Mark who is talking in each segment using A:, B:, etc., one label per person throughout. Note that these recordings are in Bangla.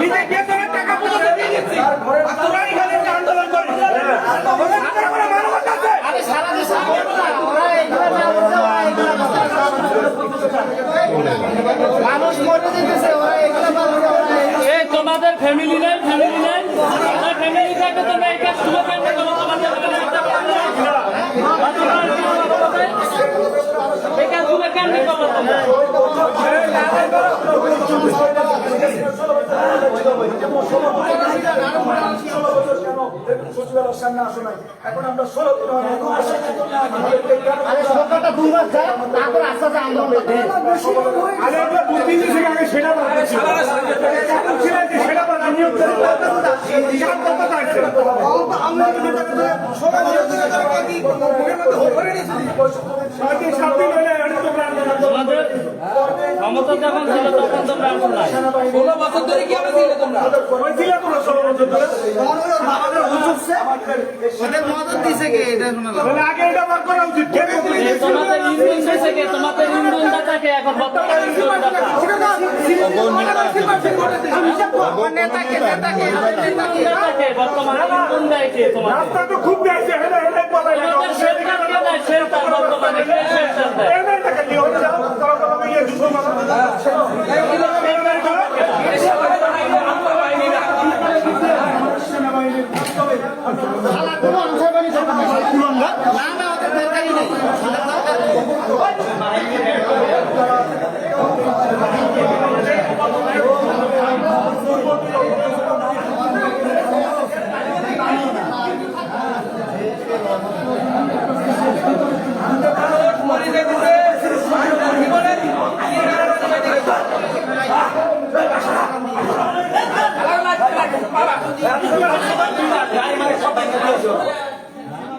A: নিজে আর তোরা
B: তোমাদের ফ্যামিলি নেই ফ্যামিলি নেই। ফ্যামিলি থাকে তোমরা এই কাজ শুরু কেন করো তোমাদের family তে family নেই? বা তোমার কি বলব বলতে? এই কাজগুলো কেন করো তোমরা
C: আরে সরকারটা দুই মাস যায় তারপর আস্তে আস্তে আন্দোলনটা দেয়
A: আরে আমরা সেটা। এখন নিয়োগ করে হিসাব করতে পারছে। ছয়দিন, সাত দিন হলে আমি তোমরা আন্দোলন করো।
B: তোমাদের ক্ষমতা যখন ছিল তখন তোমরা আসো নাই
A: ষোলো বছর ধরে কি আমরা ছিলে তোমরা? ওই ছিলে তোমরা ষোলো বছর ধরে?
C: ওদের মদত দিছে কে এটা শোনা
A: তাহলে আগে এটা বার করা উচিত। কে করবে?
B: এ তোমাদের ইন্ধন দিছে কে তোমাদের ইন্ধন এখন দাতা
C: নেতাকে
B: বর্তমানে ইন্ধন দেয় কে তোমাদের
A: রাস্তা তো খুব বেশি, হেলে হেলে পালাই না।
B: তোমাদের শেল্টার কে দেয় শেল্টার বর্তমানে কে শেল্টার দেয়
A: এই মেয়েটাকে টাকা দিয়ে হলে যাও, তারা তোমাকে ইয়ে যুদ্ধ মারো। এই মেয়েটাকে করো।
C: শালা কোনো আনসার বানি থাকবে না শালা কুলঙ্গা না না ওদের দরকারই নেই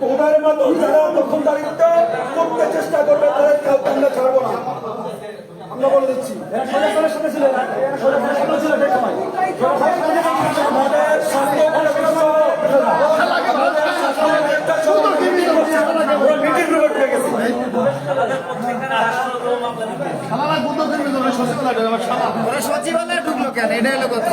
A: তোমাদের মতো যারা দখলদারিত্ব করতে চেষ্টা করবে, তাদের কাউকে আমরা ছাড়বো না। আমরা বলে দিচ্ছি।
C: সচিবালয়ে ঢুকলো কেন? এটা হলো কথা।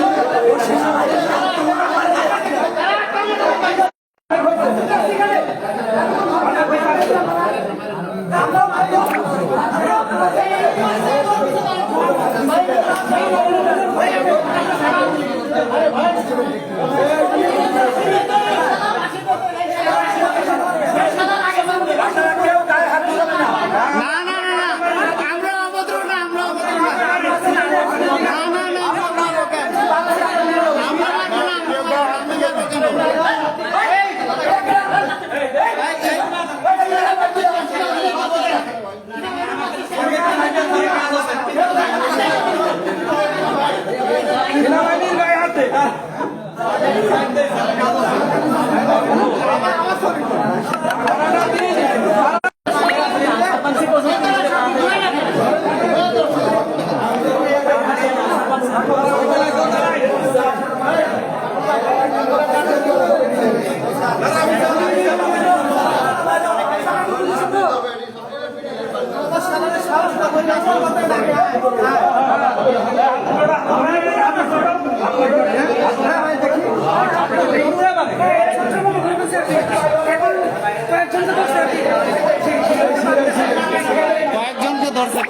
C: Gracias.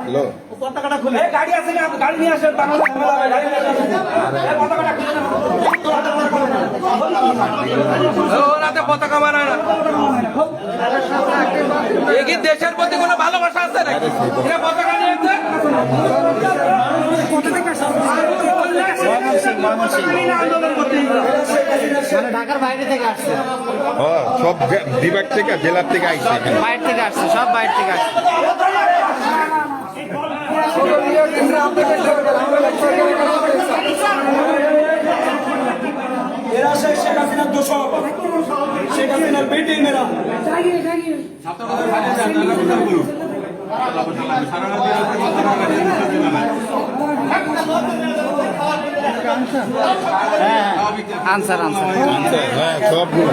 D: হ্যালো
A: পতাকাটা খুলে গাড়ি নিয়ে আসেন।
E: ওরাতে পতাকা বানায় না এগিয়ে দেশের প্রতি কোনো ভালোবাসা আছে নাকি পতাকা
C: মানে ঢাকার বাইরে থেকে আসছে
D: সব বিভাগ থেকে জেলার থেকে আইছে
C: বাইরে থেকে আসছে সব বাইরে থেকে আসছে
A: এরা শেখ হাসিনার দোষক শেখ হাসিনার বেটি মেয়েরা
C: আনসার আনসার
D: সবগুলো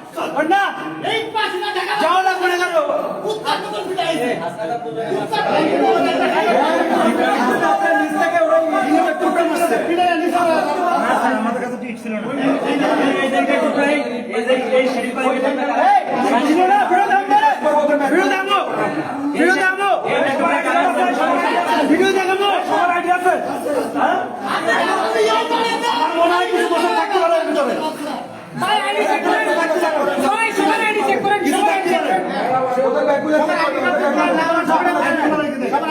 A: যাও না যাও করে গেল মারছে ছিল না, ফেরত ফেরত। ফেরত। ভিডিও দেখাবো সবার আইডি আছে হ্যাঁ? আমার মনে হয় কিছু বছর থাকতে পারে এর ভিতরে। কিছু থাকতে পারে। ওদের ব্যাগগুলো সবার আইডি কার্ড চেক করে নাও, সবার আইডি কার্ড চেক করে নাও, সবার আইডি কার্ড চেক করে নাও, সবার আইডি কার্ড চেক করে নাও। এই, এই, এই, এই, সবার আইডি কার্ড চেক করে নাও।
C: আচ্ছা আচ্ছা আচ্ছা
A: সবগুলো আইডি নিয়ে নেন আইডি নিয়ে নেন এদিকে ভুয়া আছে কিনা দেখেন সব আইডি নিয়ে নেন সব আইডি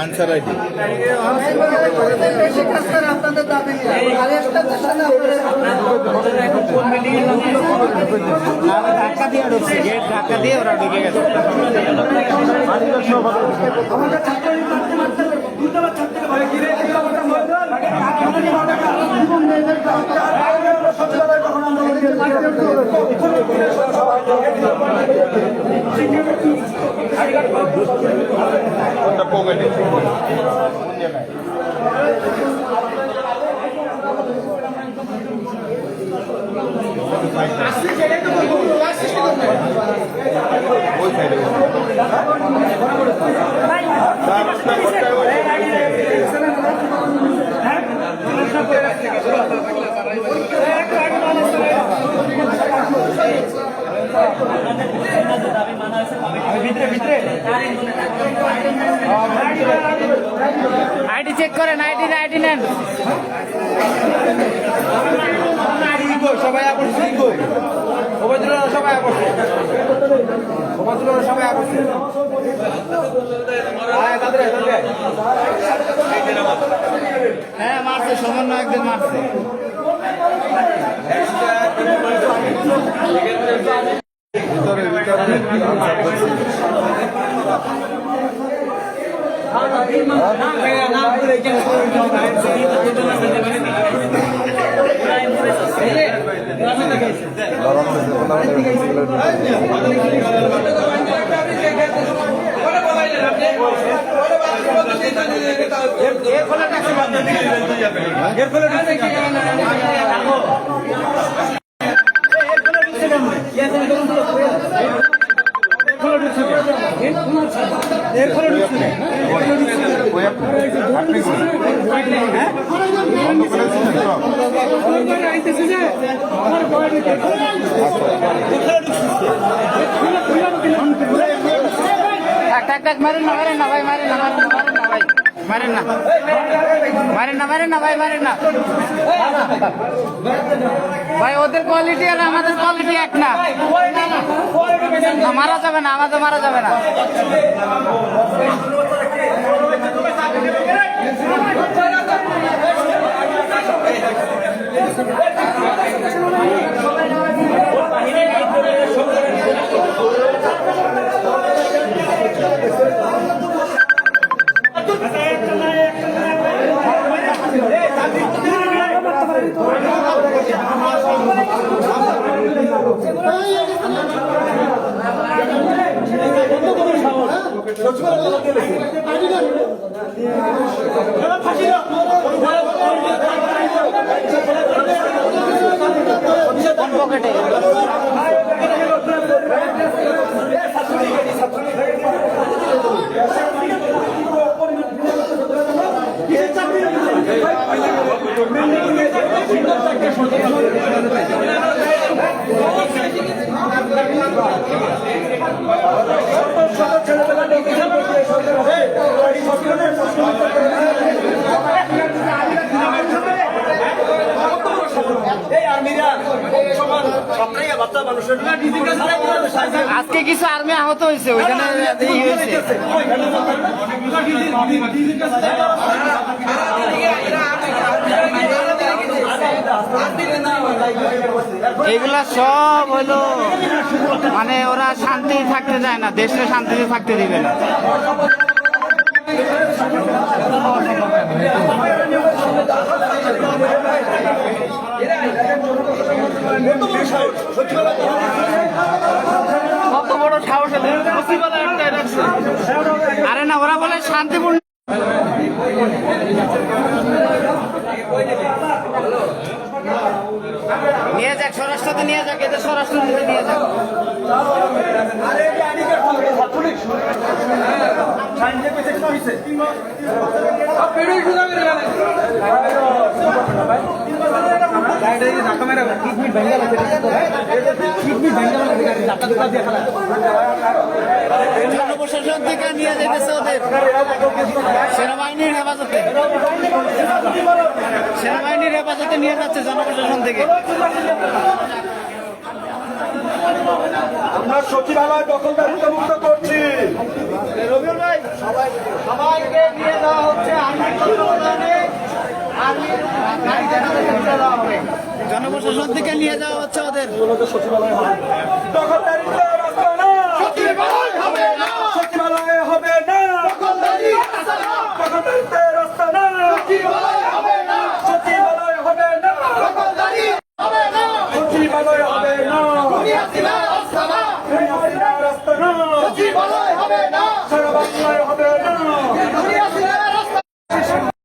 D: আনসার আইডি
C: ধাক্কা দিয়ে ঢুকছে গেট ধাক্কা দিয়ে ওরা ঢুকে গেছে।
D: ওটা পকেটে
C: চেক করেন আইডি আইডি নেন।
A: সবাই সবাই আকর্ষণ ওবায়দুল্লাহ সবাই আকর্ষণ আয় তাদের তাদের
C: হ্যাঁ মারছে সমন্বয়কদের মারছে টাক টাক টাক মারেন না মারেন না ভাই, মারেন না মারেন না ভাই, মারেন না। মারেন না মারেন না ভাই, মারেন না। ভাই, ওদের কোয়ালিটি আর আমাদের কোয়ালিটি এক না। মারা যাবে না, আমাদের মারা যাবে না। ফাঁসি কোন পকেটে আজকে কিছু আর্মি আহত হয়েছে ওইখানে এগুলা সব হলো মানে ওরা শান্তি থাকতে চায় না দেশে শান্তিতে থাকতে দিবে না কত বড় সাহস। আরে না ওরা বলে শান্তিপূর্ণ। নিয়ে যাক স্বরাষ্ট্রতে নিয়ে যাক এদের স্বরাষ্ট্রতে নিয়ে যাক। জনপ্রশাসন থেকে নিয়ে যেতেছে ওদের। সেনাবাহিনীর হেফাজতে। সেনাবাহিনীর হেফাজতে নিয়ে যাচ্ছে জনপ্রশাসন থেকে।
A: আমরা সচিবালয় দখলদারিত্ব মুক্ত করছি।
C: সবাইকে নিয়ে যাওয়া হচ্ছে। আর্মির জনপ্রশাসন থেকে নিয়ে যাওয়া হচ্ছে ওদের।
A: দখলদারিত্ব রাস্তা না সচিবালয় হবে না। সচিবালয় হবে না। দখলদারিত্বের রাস্তা না। সচিবালয় হবে না। সচিবালয় হবে না। সচিবালয় হবে না। রাস্তা না। সারা বাংলায়